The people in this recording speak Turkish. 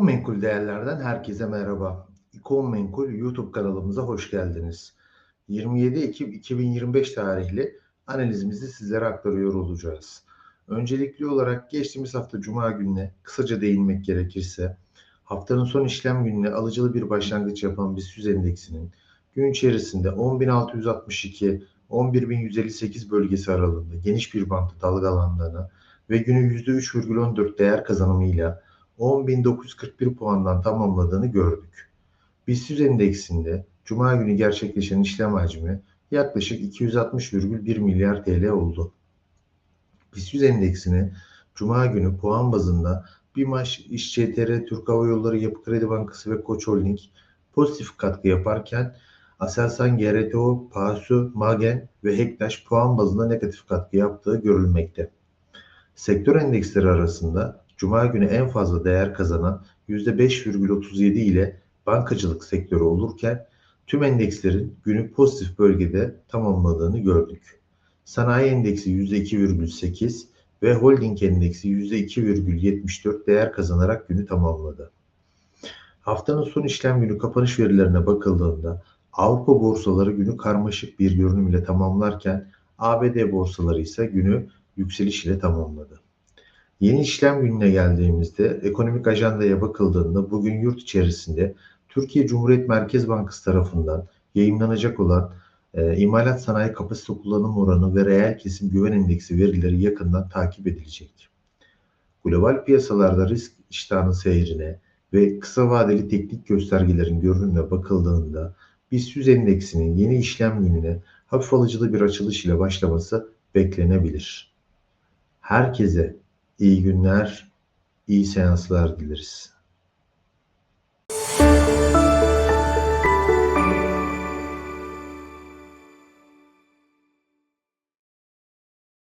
Menkul değerlerden herkese merhaba. İkon Menkul YouTube kanalımıza hoş geldiniz. 27 Ekim 2025 tarihli analizimizi sizlere aktarıyor olacağız. Öncelikli olarak geçtiğimiz hafta Cuma gününe kısaca değinmek gerekirse haftanın son işlem gününe alıcılı bir başlangıç yapan BIST endeksinin gün içerisinde 10.662 11.158 bölgesi aralığında geniş bir bantta dalgalandığını ve günü %3,14 değer kazanımıyla 10.941 puandan tamamladığını gördük. BIST endeksinde Cuma günü gerçekleşen işlem hacmi yaklaşık 260,1 milyar TL oldu. BIST endeksini Cuma günü puan bazında BİMAŞ, İşCTR, Türk Hava Yolları, Yapı Kredi Bankası ve Koç Holding pozitif katkı yaparken Aselsan, GRTO, PASU, Magen ve Hektaş puan bazında negatif katkı yaptığı görülmekte. Sektör endeksleri arasında Cuma günü en fazla değer kazanan %5,37 ile bankacılık sektörü olurken tüm endekslerin günü pozitif bölgede tamamladığını gördük. Sanayi endeksi %2,8 ve holding endeksi %2,74 değer kazanarak günü tamamladı. Haftanın son işlem günü kapanış verilerine bakıldığında Avrupa borsaları günü karmaşık bir görünüm ile tamamlarken ABD borsaları ise günü yükseliş ile tamamladı. Yeni işlem gününe geldiğimizde ekonomik ajandaya bakıldığında bugün yurt içerisinde Türkiye Cumhuriyet Merkez Bankası tarafından yayınlanacak olan e, imalat sanayi kapasite kullanım oranı ve reel kesim güven endeksi verileri yakından takip edilecek. Global piyasalarda risk iştahının seyrine ve kısa vadeli teknik göstergelerin görünümüne bakıldığında BIST 100 endeksinin yeni işlem gününe hafif alıcılı bir açılış ile başlaması beklenebilir. Herkese iyi günler, iyi seanslar dileriz.